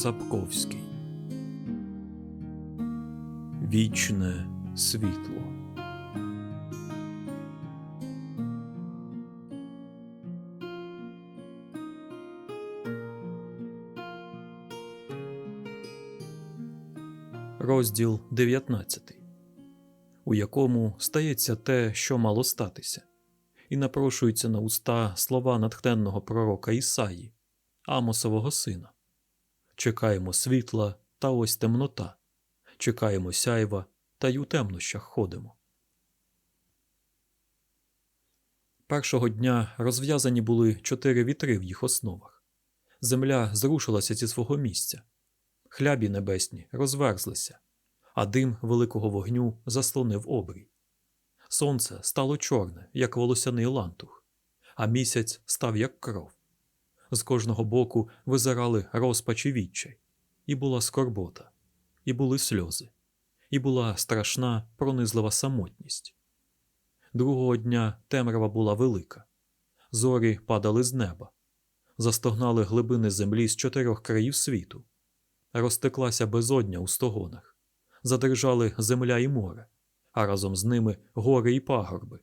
Сапковський. Вічне світло. Розділ 19, у якому стається те, що мало статися, і напрошуються на уста слова натхненного пророка Ісаї, Амосового сина. Чекаємо світла, та ось темнота. Чекаємо сяйва, та й у темнощах ходимо. Першого дня розв'язані були чотири вітри в їх основах. Земля зрушилася зі свого місця. Хлябі небесні розверзлися, а дим великого вогню заслонив обрій. Сонце стало чорне, як волосяний лантух, а місяць став як кров. З кожного боку визирали розпач і відчай, і була скорбота, і були сльози, і була страшна пронизлива самотність. Другого дня темрява була велика, зорі падали з неба, застогнали глибини землі з чотирьох країв світу, розтеклася безодня у стогонах, задержали земля і море, а разом з ними гори і пагорби,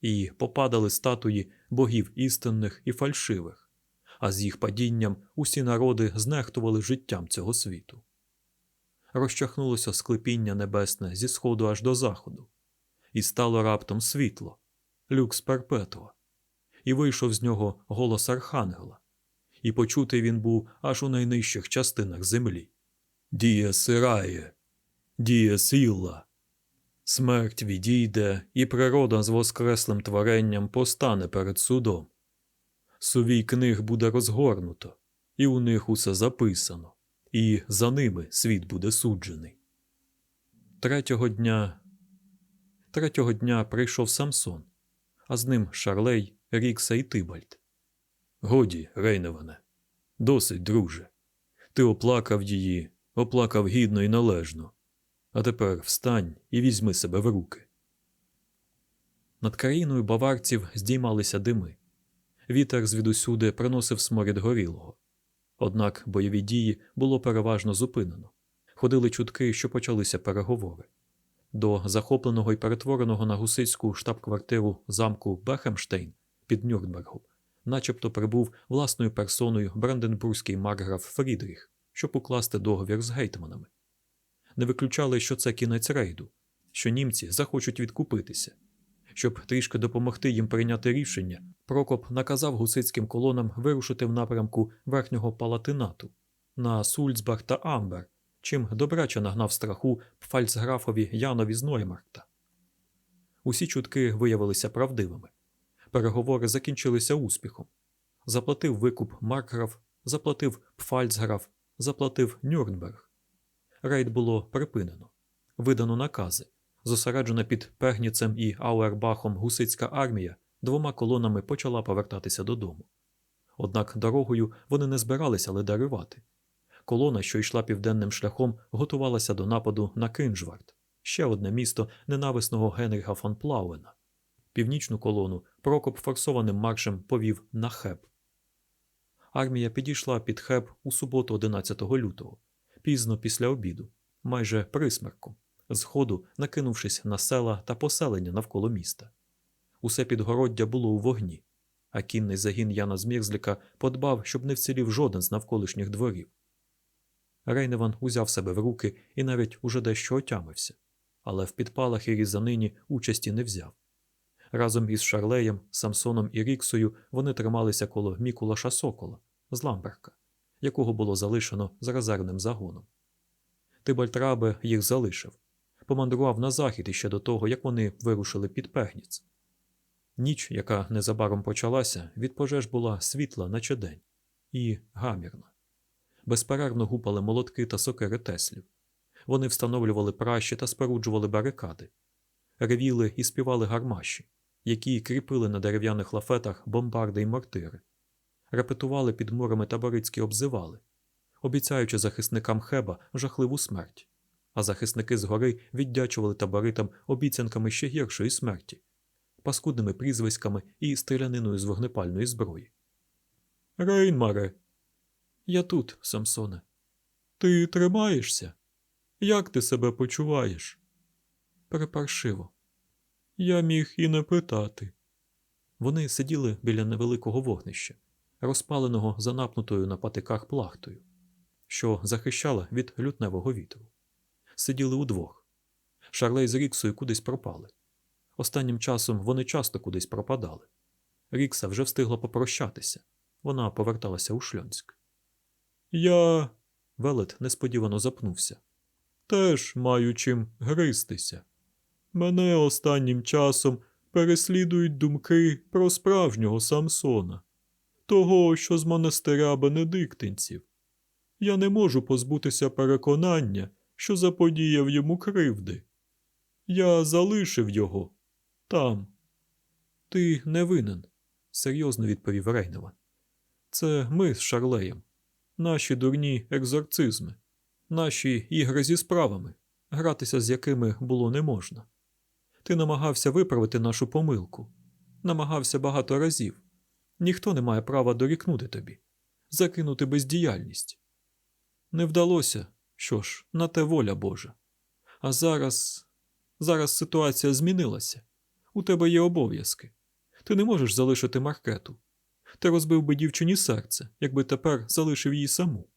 і попадали статуї богів істинних і фальшивих а з їх падінням усі народи знехтували життям цього світу. Розчахнулося склепіння небесне зі сходу аж до заходу, і стало раптом світло, люкс перпетуа, і вийшов з нього голос архангела, і почутий він був аж у найнижчих частинах землі. Діє сирає, діє сілла. Смерть відійде, і природа з воскреслим творенням постане перед судом сувій книг буде розгорнуто, і у них усе записано, і за ними світ буде суджений. Третього дня Третього дня прийшов Самсон, а з ним Шарлей, Рікса і Тибальд. Годі, Рейневане, досить, друже. Ти оплакав її, оплакав гідно і належно. А тепер встань і візьми себе в руки. Над країною баварців здіймалися дими. Вітер звідусюди приносив сморід горілого. Однак бойові дії було переважно зупинено. Ходили чутки, що почалися переговори. До захопленого і перетвореного на гусицьку штаб-квартиру замку Бехемштейн під Нюрнбергом, начебто прибув власною персоною бранденбурзький марграф Фрідріх, щоб укласти договір з гейтманами. Не виключали, що це кінець рейду, що німці захочуть відкупитися. Щоб трішки допомогти їм прийняти рішення, Прокоп наказав гусицьким колонам вирушити в напрямку верхнього палатинату на Сульцбах та Амбер, чим добряче нагнав страху фальцграфові Янові з Ноймаркта. Усі чутки виявилися правдивими. Переговори закінчилися успіхом. Заплатив викуп Маркграф, заплатив Пфальцграф, заплатив Нюрнберг. Рейд було припинено, видано накази зосереджена під Пегніцем і Ауербахом гусицька армія двома колонами почала повертатися додому. Однак дорогою вони не збиралися ледарювати. Колона, що йшла південним шляхом, готувалася до нападу на Кинжвард, ще одне місто ненависного Генріха фон Плауена. Північну колону Прокоп форсованим маршем повів на Хеб. Армія підійшла під Хеб у суботу 11 лютого, пізно після обіду, майже присмерком зходу накинувшись на села та поселення навколо міста. Усе підгороддя було у вогні, а кінний загін Яна Змірзліка подбав, щоб не вцілів жоден з навколишніх дворів. Рейневан узяв себе в руки і навіть уже дещо отямився, але в підпалах і різанині участі не взяв. Разом із Шарлеєм, Самсоном і Ріксою вони трималися коло Мікулаша Сокола з Ламберка, якого було залишено з резервним загоном. Тибальтрабе їх залишив, помандрував на захід іще до того, як вони вирушили під Пегніц. Ніч, яка незабаром почалася, від пожеж була світла, наче день, і гамірна. Безперервно гупали молотки та сокири Теслів. Вони встановлювали пращі та споруджували барикади, ревіли і співали гармаші, які кріпили на дерев'яних лафетах бомбарди й мортири, репетували під мурами таборицькі обзивали, обіцяючи захисникам Хеба жахливу смерть а захисники згори віддячували таборитам обіцянками ще гіршої смерті, паскудними прізвиськами і стріляниною з вогнепальної зброї. Рейнмаре. Я тут, Самсоне. Ти тримаєшся? Як ти себе почуваєш? Перепаршиво. Я міг і не питати. Вони сиділи біля невеликого вогнища, розпаленого занапнутою на патиках плахтою, що захищала від лютневого вітру. Сиділи удвох. Шарлей з Ріксою кудись пропали. Останнім часом вони часто кудись пропадали. Рікса вже встигла попрощатися. Вона поверталася у Шльонськ. Я. Велет несподівано запнувся. Теж маю чим гристися. Мене останнім часом переслідують думки про справжнього Самсона, того, що з монастиря бенедиктинців. Я не можу позбутися переконання, що заподіяв йому кривди. Я залишив його там. Ти не винен, серйозно відповів Рейневан. Це ми з Шарлеєм, наші дурні екзорцизми, наші ігри зі справами, гратися з якими було не можна. Ти намагався виправити нашу помилку, намагався багато разів. Ніхто не має права дорікнути тобі, закинути бездіяльність. Не вдалося, що ж, на те воля Божа. А зараз. Зараз ситуація змінилася. У тебе є обов'язки. Ти не можеш залишити маркету. Ти розбив би дівчині серце, якби тепер залишив її саму.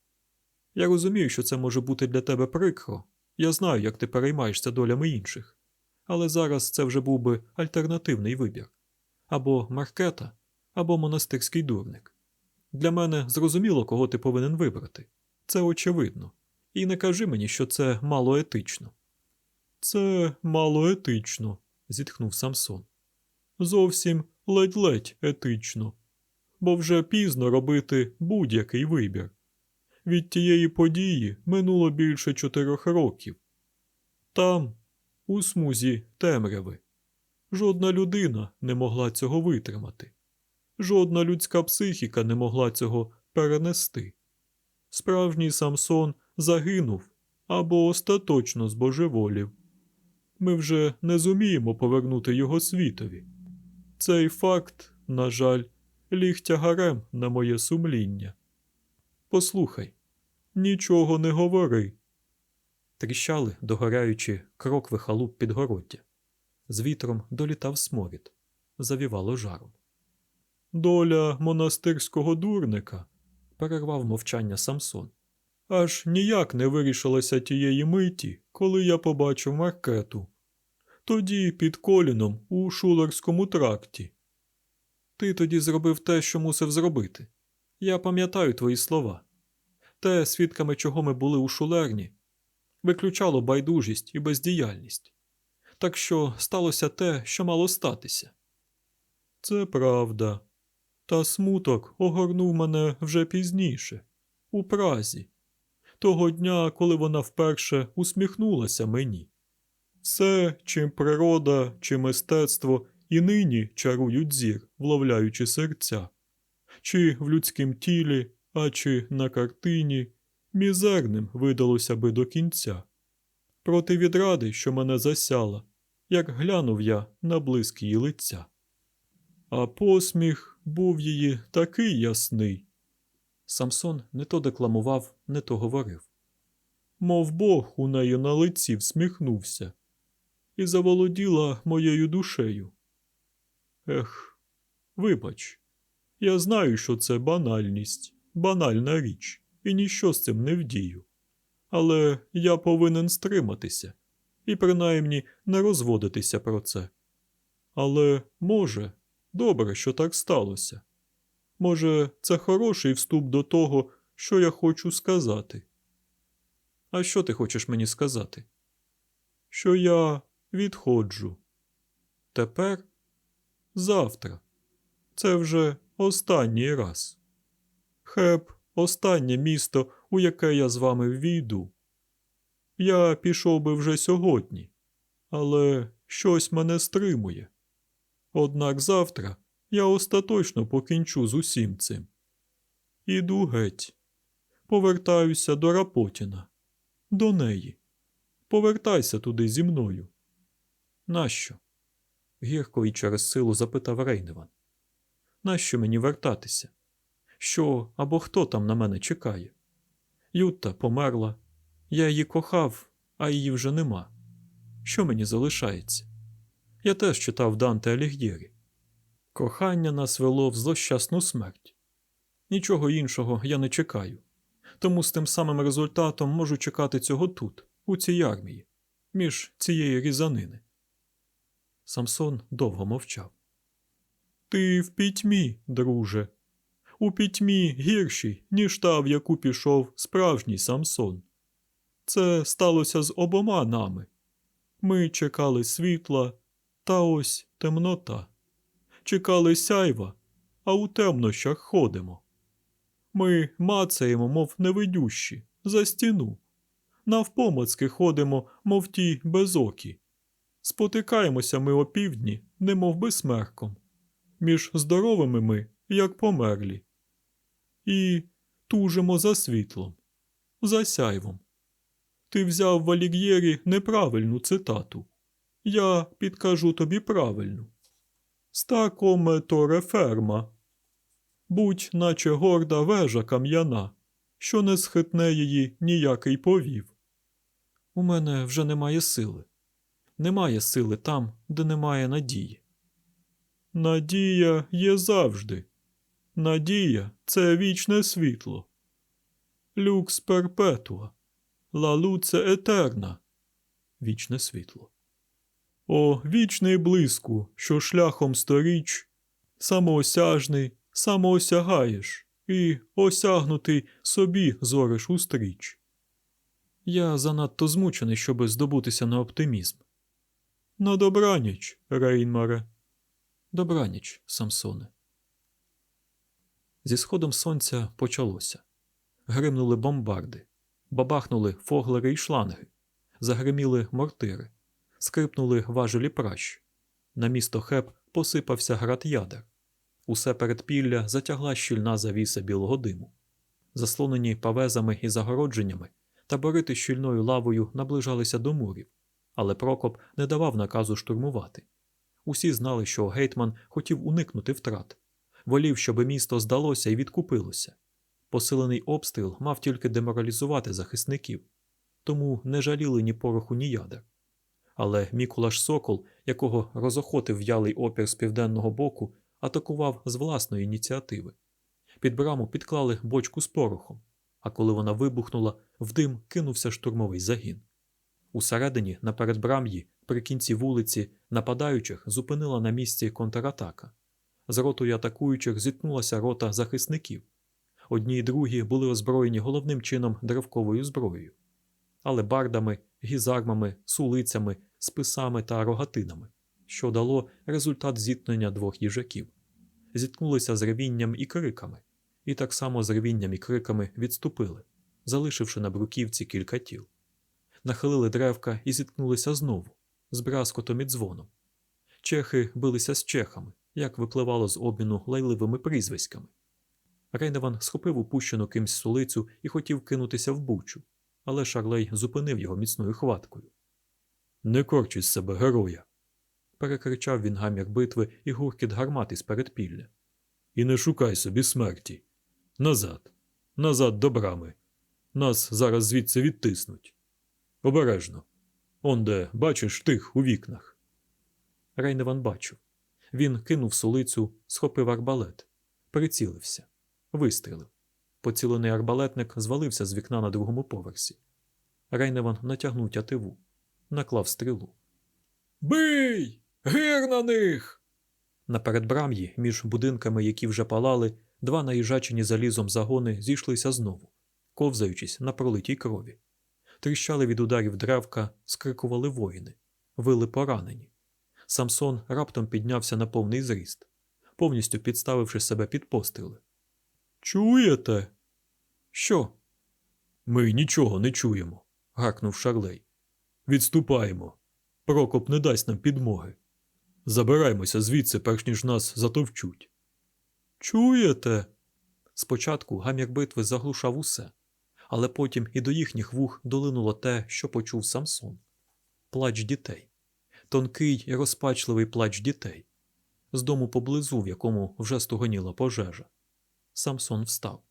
Я розумію, що це може бути для тебе прикро. Я знаю, як ти переймаєшся долями інших. Але зараз це вже був би альтернативний вибір або маркета, або монастирський дурник. Для мене зрозуміло, кого ти повинен вибрати. Це очевидно. І не кажи мені, що це мало етично. Це мало етично, зітхнув Самсон. Зовсім ледь-ледь етично, бо вже пізно робити будь-який вибір. Від тієї події минуло більше чотирьох років. Там, у смузі темряви, жодна людина не могла цього витримати, жодна людська психіка не могла цього перенести. Справжній Самсон загинув або остаточно збожеволів. Ми вже не зуміємо повернути його світові. Цей факт, на жаль, ліг тягарем на моє сумління. Послухай, нічого не говори. Тріщали, догораючи крокви халуп підгороддя. З вітром долітав сморід, завівало жаром. Доля монастирського дурника, перервав мовчання Самсон. Аж ніяк не вирішилася тієї миті, коли я побачив маркету. Тоді під коліном у шулерському тракті. Ти тоді зробив те, що мусив зробити. Я пам'ятаю твої слова. Те, свідками чого ми були у шулерні, виключало байдужість і бездіяльність. Так що сталося те, що мало статися. Це правда. Та смуток огорнув мене вже пізніше, у празі, того дня, коли вона вперше усміхнулася мені. Все, чим природа чи мистецтво і нині чарують зір, вловляючи серця, чи в людськім тілі, а чи на картині, мізерним видалося би до кінця. Проти відради, що мене засяла, як глянув я на блиск її лиця. А посміх був її такий ясний. Самсон не то декламував, не то говорив. Мов Бог у неї на лиці всміхнувся і заволоділа моєю душею. Ех, вибач, я знаю, що це банальність, банальна річ, і ніщо з цим не вдію. Але я повинен стриматися і принаймні не розводитися про це. Але, може, добре, що так сталося. Може, це хороший вступ до того, що я хочу сказати. А що ти хочеш мені сказати? Що я відходжу. Тепер завтра. Це вже останній раз. Хеп, останнє місто, у яке я з вами ввійду. Я пішов би вже сьогодні, але щось мене стримує. Однак завтра я остаточно покінчу з усім цим. Іду геть. Повертаюся до Рапотіна, до неї. Повертайся туди зі мною. Нащо? гірко і через силу запитав Рейневан. Нащо мені вертатися? що або хто там на мене чекає. Ютта померла. Я її кохав, а її вже нема. Що мені залишається? Я теж читав Данте Аліг'єрі. Кохання нас вело в злощасну смерть. Нічого іншого я не чекаю. Тому з тим самим результатом можу чекати цього тут, у цій армії, між цієї різанини. Самсон довго мовчав. Ти в пітьмі, друже. У пітьмі гіршій, ніж та, в яку пішов справжній Самсон. Це сталося з обома нами. Ми чекали світла, та ось темнота. Чекали сяйва, а у темнощах ходимо. Ми мацаємо, мов невидющі, за стіну. Навпомацки ходимо, мов ті безокі. Спотикаємося ми опівдні, немов би смерком. Між здоровими ми, як померлі. І тужимо за світлом, за сяйвом. Ти взяв в Аліг'єрі неправильну цитату. Я підкажу тобі правильну. Стакоме торе ферма. Будь наче горда вежа кам'яна, що не схитне її ніякий повів. У мене вже немає сили. Немає сили там, де немає надії. Надія є завжди. Надія це вічне світло. Люкс перпетуа. Ла луце етерна. Вічне світло. О, вічний блиску, що шляхом сторіч, самоосяжний, самоосягаєш, і осягнутий собі зориш устріч. Я занадто змучений, щоби здобутися на оптимізм. На добраніч, Рейнмаре. Добраніч, Самсоне. Зі сходом сонця почалося. Гримнули бомбарди, бабахнули фоглери й шланги, загриміли мортири, скрипнули важелі пращ. На місто Хеп посипався град ядер. Усе передпілля затягла щільна завіса білого диму. Заслонені павезами і загородженнями, таборити щільною лавою наближалися до мурів, але Прокоп не давав наказу штурмувати. Усі знали, що гетьман хотів уникнути втрат, волів, щоби місто здалося і відкупилося. Посилений обстріл мав тільки деморалізувати захисників, тому не жаліли ні пороху, ні ядер. Але Мікулаш Сокол, якого розохотив в'ялий опір з південного боку, атакував з власної ініціативи. Під браму підклали бочку з порохом, а коли вона вибухнула, в дим кинувся штурмовий загін. Усередині, на передбрам'ї, при кінці вулиці, нападаючих зупинила на місці контратака. З ротою атакуючих зіткнулася рота захисників. Одні й другі були озброєні головним чином древковою зброєю, але бардами, гізармами, сулицями, списами та рогатинами, що дало результат зіткнення двох їжаків. Зіткнулися з ревінням і криками, і так само з ревінням і криками відступили, залишивши на бруківці кілька тіл. Нахилили древка і зіткнулися знову, з браскотом і дзвоном. Чехи билися з чехами, як випливало з обміну лайливими прізвиськами. Рейневан схопив упущену кимсь сулицю і хотів кинутися в бучу, але Шарлей зупинив його міцною хваткою. Не корч із себе героя. перекричав він гамір битви і гуркіт гармати з передпілля. І не шукай собі смерті. Назад, назад до брами. Нас зараз звідси відтиснуть. Обережно. Он де, бачиш, тих у вікнах. Рейневан бачив. Він кинув сулицю, схопив арбалет, прицілився, вистрілив. Поцілений арбалетник звалився з вікна на другому поверсі. Рейневан натягнув тятиву, наклав стрілу. Бий! Гир на них! На передбрам'ї, між будинками, які вже палали, два наїжачені залізом загони зійшлися знову, ковзаючись на пролитій крові. Тріщали від ударів древка, скрикували воїни, вили поранені. Самсон раптом піднявся на повний зріст, повністю підставивши себе під постріли. Чуєте? Що? Ми нічого не чуємо, гакнув Шарлей. Відступаємо. Прокоп не дасть нам підмоги. Забираємося звідси, перш ніж нас затовчуть. Чуєте? Спочатку гамір битви заглушав усе, але потім і до їхніх вух долинуло те, що почув Самсон плач дітей, тонкий і розпачливий плач дітей, з дому поблизу, в якому вже стогоніла пожежа. Самсон встав.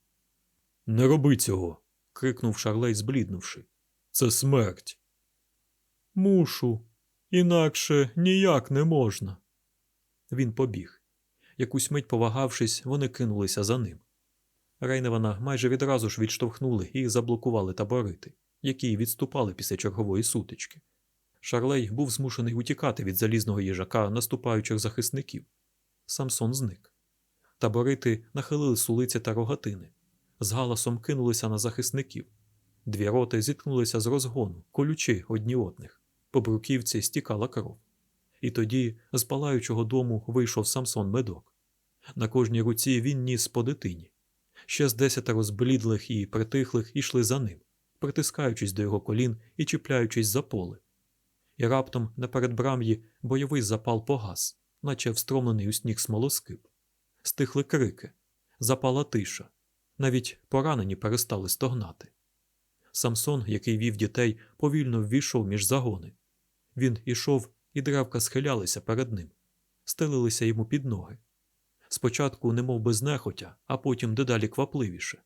Не роби цього. крикнув Шарлей, збліднувши. Це смерть. Мушу, інакше ніяк не можна. Він побіг. Якусь мить повагавшись, вони кинулися за ним. Рейневана майже відразу ж відштовхнули і заблокували таборити, які відступали після чергової сутички. Шарлей був змушений утікати від залізного їжака наступаючих захисників. Самсон зник. Таборити нахилили сулиці та рогатини, з галасом кинулися на захисників. Дві роти зіткнулися з розгону, колючи одні одних. По бруківці стікала кров. І тоді з палаючого дому вийшов Самсон медок. На кожній руці він ніс по дитині. Ще з десятеро зблідлих і притихлих ішли за ним, притискаючись до його колін і чіпляючись за поле. І раптом на передбрам'ї бойовий запал погас, наче встромлений у сніг смолоскип. Стихли крики, запала тиша. Навіть поранені перестали стогнати. Самсон, який вів дітей, повільно ввійшов між загони. Він ішов, і древка схилялися перед ним, стелилися йому під ноги. Спочатку немов би знехотя, а потім дедалі квапливіше.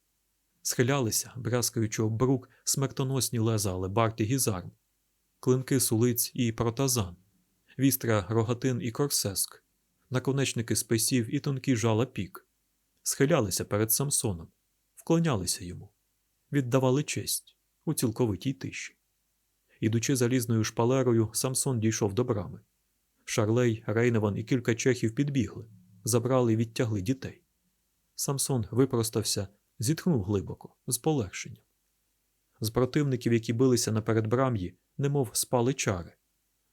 Схилялися, брязкаючи об брук, смертоносні леза алебард і гізарм, клинки сулиць і протазан, вістра рогатин і корсеск, наконечники списів і тонкі жала пік. Схилялися перед Самсоном, вклонялися йому, віддавали честь у цілковитій тиші. Ідучи залізною шпалерою, Самсон дійшов до брами. Шарлей, Рейневан і кілька чехів підбігли, забрали і відтягли дітей. Самсон випростався, зітхнув глибоко, з полегшенням. З противників, які билися на передбрам'ї, немов спали чари.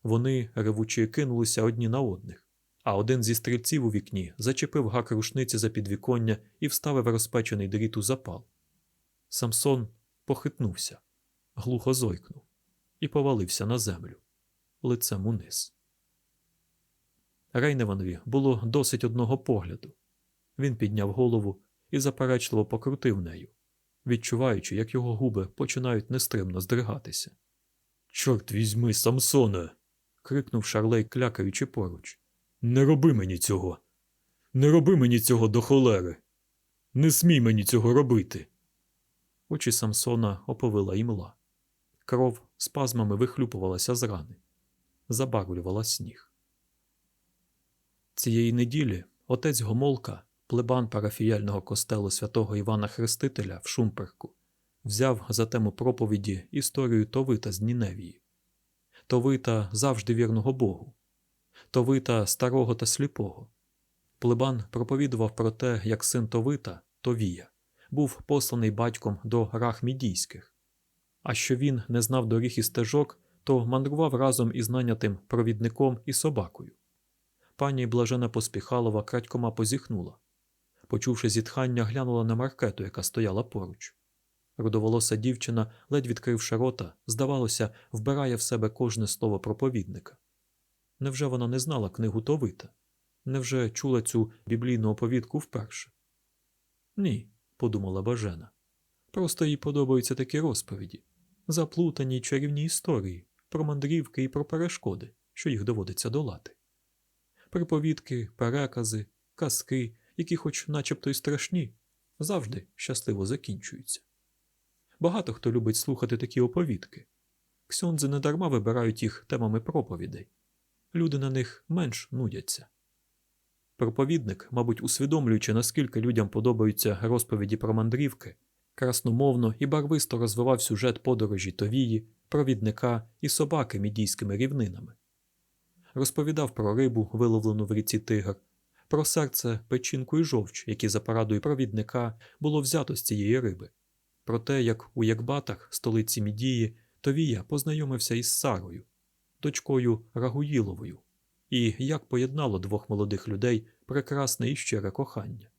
Вони, ревучі, кинулися одні на одних, а один зі стрільців у вікні зачепив гак рушниці за підвіконня і вставив розпечений дріт у запал. Самсон похитнувся, глухо зойкнув і повалився на землю, лицем униз. Рейневанові було досить одного погляду. Він підняв голову і заперечливо покрутив нею, відчуваючи, як його губи починають нестримно здригатися. Чорт візьми, Самсоне. крикнув Шарлей, клякаючи поруч. Не роби мені цього. Не роби мені цього до холери. Не смій мені цього робити. Очі Самсона оповила імла. Кров спазмами вихлюпувалася з рани, забарвлювала сніг. Цієї неділі отець Гомолка, плебан парафіяльного костелу святого Івана Хрестителя в Шумперку, взяв за тему проповіді історію Товита з Ніневії. Товита завжди вірного Богу, Товита старого та сліпого. Плебан проповідував про те, як син Товита, Товія, був посланий батьком до рахмідійських, а що він не знав доріг і стежок, то мандрував разом із нанятим провідником і собакою. Пані Блажена Поспіхалова крадькома позіхнула. Почувши зітхання, глянула на маркету, яка стояла поруч. Рудоволоса дівчина, ледь відкривши рота, здавалося, вбирає в себе кожне слово проповідника. Невже вона не знала книгу Товита? Невже чула цю біблійну оповідку вперше? Ні, подумала Бажена. Просто їй подобаються такі розповіді, заплутані чарівні історії про мандрівки і про перешкоди, що їх доводиться долати. Приповідки, перекази, казки, які, хоч начебто й страшні, завжди щасливо закінчуються. Багато хто любить слухати такі оповідки. Ксьондзи недарма вибирають їх темами проповідей. Люди на них менш нудяться. Проповідник, мабуть, усвідомлюючи, наскільки людям подобаються розповіді про мандрівки, красномовно і барвисто розвивав сюжет подорожі Товії, провідника і собаки мідійськими рівнинами. Розповідав про рибу, виловлену в ріці Тигр, про серце, печінку і жовч, які за порадою провідника було взято з цієї риби, про те, як у Якбатах, столиці Мідії, Товія познайомився із Сарою, дочкою Рагуїловою, і як поєднало двох молодих людей прекрасне і щире кохання.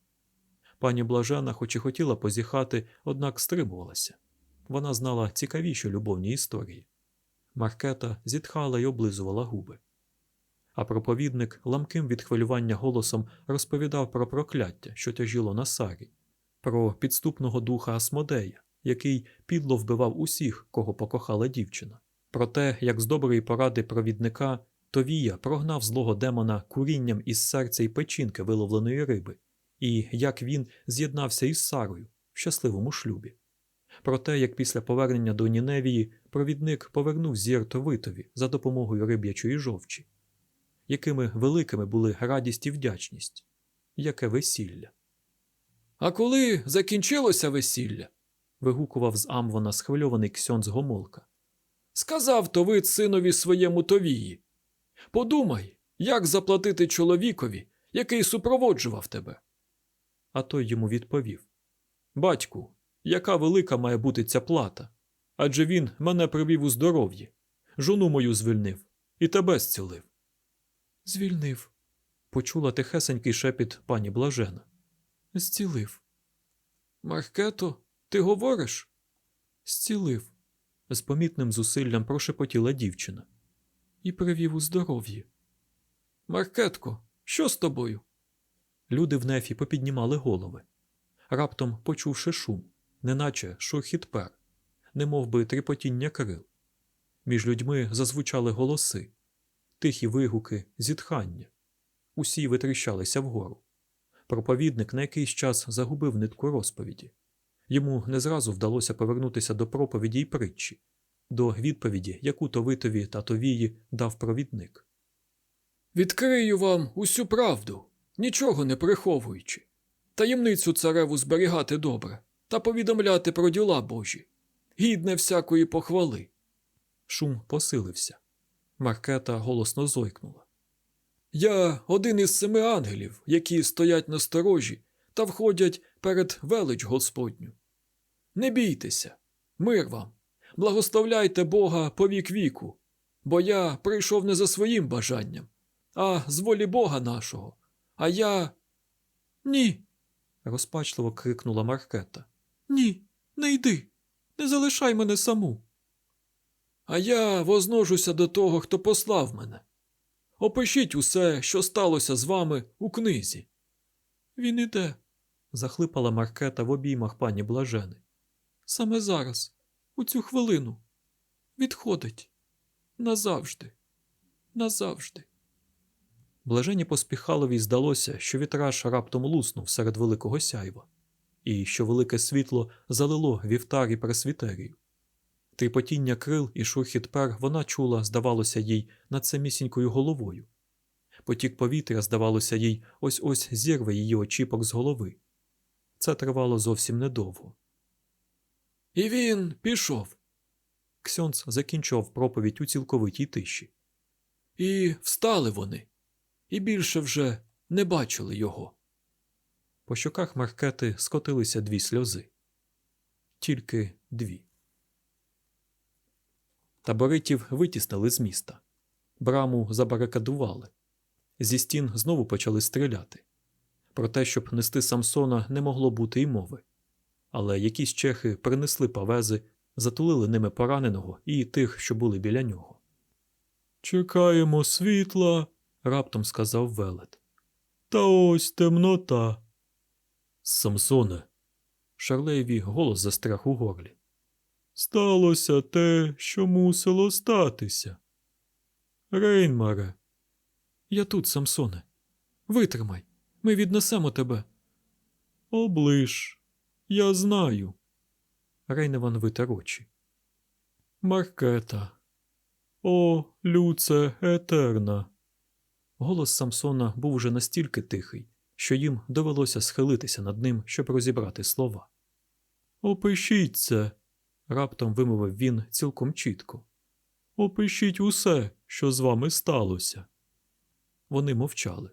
Пані Блажена, хоч і хотіла позіхати, однак стримувалася. Вона знала цікавіші любовні історії. Маркета зітхала й облизувала губи. А проповідник ламким від хвилювання голосом розповідав про прокляття, що тяжіло на Сарі, про підступного духа Асмодея, який підло вбивав усіх, кого покохала дівчина, про те, як з доброї поради провідника Товія прогнав злого демона курінням із серця й печінки виловленої риби, і як він з'єднався із Сарою в щасливому шлюбі. Про те, як після повернення до Ніневії провідник повернув зір Товитові за допомогою риб'ячої жовчі, якими великими були радість і вдячність, яке весілля. А коли закінчилося весілля? вигукував з Амвона схвильований ксьон з Гомолка. Сказав Товит синові своєму Товії. Подумай, як заплатити чоловікові, який супроводжував тебе. А той йому відповів Батьку, яка велика має бути ця плата? Адже він мене привів у здоров'ї, жону мою звільнив і тебе зцілив. Звільнив, почула тихесенький шепіт пані Блажена. Зцілив. Маркето, ти говориш? Зцілив, з помітним зусиллям прошепотіла дівчина. І привів у здоров'ї. Маркетко, що з тобою? Люди в нефі попіднімали голови. Раптом почувши шум, неначе шурхіт пер, немов би тріпотіння крил. Між людьми зазвучали голоси, тихі вигуки, зітхання. Усі витріщалися вгору. Проповідник на якийсь час загубив нитку розповіді. Йому не зразу вдалося повернутися до проповіді й притчі, до відповіді, яку Товитові та Товії дав провідник. Відкрию вам усю правду, нічого не приховуючи. Таємницю цареву зберігати добре та повідомляти про діла Божі, гідне всякої похвали. Шум посилився. Маркета голосно зойкнула. Я один із семи ангелів, які стоять на сторожі та входять перед велич Господню. Не бійтеся, мир вам, благословляйте Бога по вік віку, бо я прийшов не за своїм бажанням, а з волі Бога нашого. А я. Ні. розпачливо крикнула Маркета. Ні, не йди, не залишай мене саму. А я возножуся до того, хто послав мене. Опишіть усе, що сталося з вами у книзі. Він іде, захлипала Маркета в обіймах пані Блажени. Саме зараз, у цю хвилину, відходить назавжди, назавжди. Блажені поспіхалові здалося, що вітраж раптом луснув серед великого сяйва, і що велике світло залило вівтар і пресвітерію. Тріпотіння крил і шурхіт пер вона чула, здавалося, їй над самісінькою головою. Потік повітря, здавалося, їй ось ось зірве її очіпок з голови. Це тривало зовсім недовго. І він пішов. Ксьонц закінчував проповідь у цілковитій тиші. І встали вони, і більше вже не бачили його. По щоках Маркети скотилися дві сльози. Тільки дві. Таборитів витіснили з міста. Браму забарикадували. Зі стін знову почали стріляти. Про те, щоб нести Самсона, не могло бути й мови. Але якісь чехи принесли павези, затулили ними пораненого і тих, що були біля нього. Чекаємо світла, раптом сказав велет. Та ось темнота. Самсоне. Шарлеєві голос застряг у горлі. Сталося те, що мусило статися. Рейнмаре. Я тут, Самсоне. Витримай. Ми віднесемо тебе. Оближ. Я знаю. Рейневан витер очі. Маркета. О, люце етерна. Голос Самсона був уже настільки тихий, що їм довелося схилитися над ним, щоб розібрати слова. Опишіть це, раптом вимовив він цілком чітко. Опишіть усе, що з вами сталося. Вони мовчали.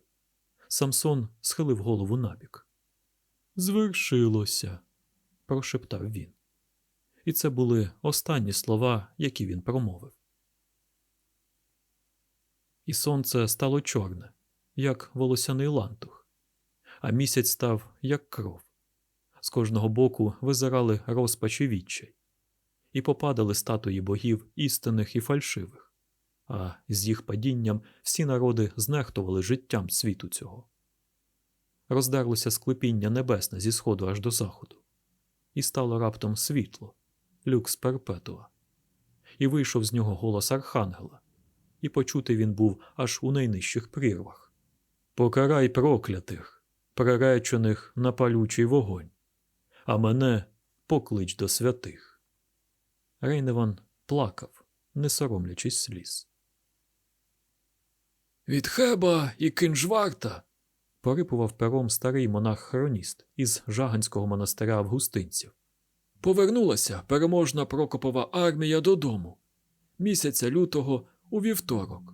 Самсон схилив голову набік. Звершилося, прошептав він. І це були останні слова, які він промовив. І сонце стало чорне, як волосяний лантух, а місяць став, як кров. З кожного боку визирали розпач і відчай, і попадали статуї богів істинних і фальшивих, а з їх падінням всі народи знехтували життям світу цього. Роздерлося склепіння небесне зі сходу аж до заходу, і стало раптом світло, люкс перпетуа, і вийшов з нього голос архангела, і почути він був аж у найнижчих прірвах. Покарай проклятих, приречених на палючий вогонь, а мене поклич до святих. Рейневан плакав, не соромлячись сліз. Від Хеба і Кинжварта. порипував пером старий монах-хроніст із Жаганського монастиря августинців. Повернулася переможна Прокопова армія додому місяця лютого у вівторок,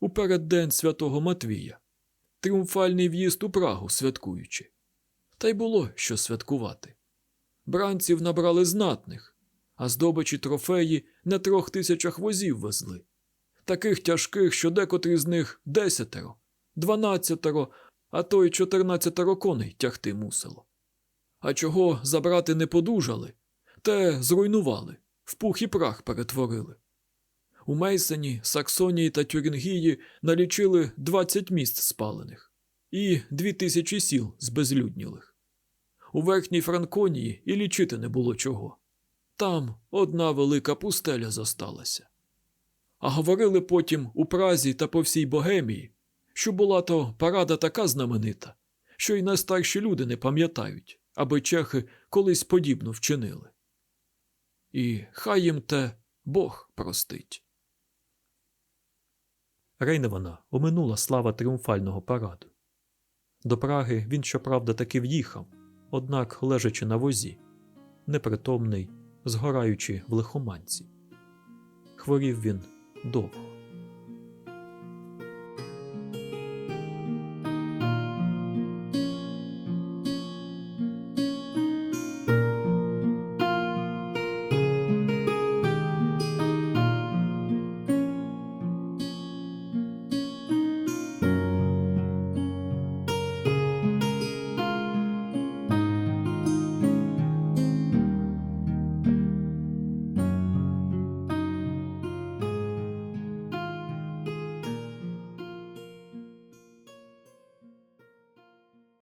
у переддень святого Матвія, тріумфальний в'їзд у Прагу святкуючи. Та й було що святкувати. Бранців набрали знатних, а здобичі трофеї на трьох тисячах возів везли. Таких тяжких, що декотрі з них десятеро, дванадцятеро, а то й чотирнадцятеро коней тягти мусило. А чого забрати не подужали, те зруйнували, в пух і прах перетворили. У Мейсені, Саксонії та Тюрінгії налічили 20 міст спалених і дві тисячі сіл збезлюднілих. У верхній Франконії і лічити не було чого. Там одна велика пустеля зосталася. А говорили потім у Празі та по всій Богемії, що була то парада така знаменита, що й найстарші люди не пам'ятають, аби чехи колись подібно вчинили. І хай їм те Бог простить. Рейневана оминула слава тріумфального параду. До Праги він, щоправда, таки в'їхав, однак лежачи на возі, непритомний, згораючи в лихоманці. Хворів він довго.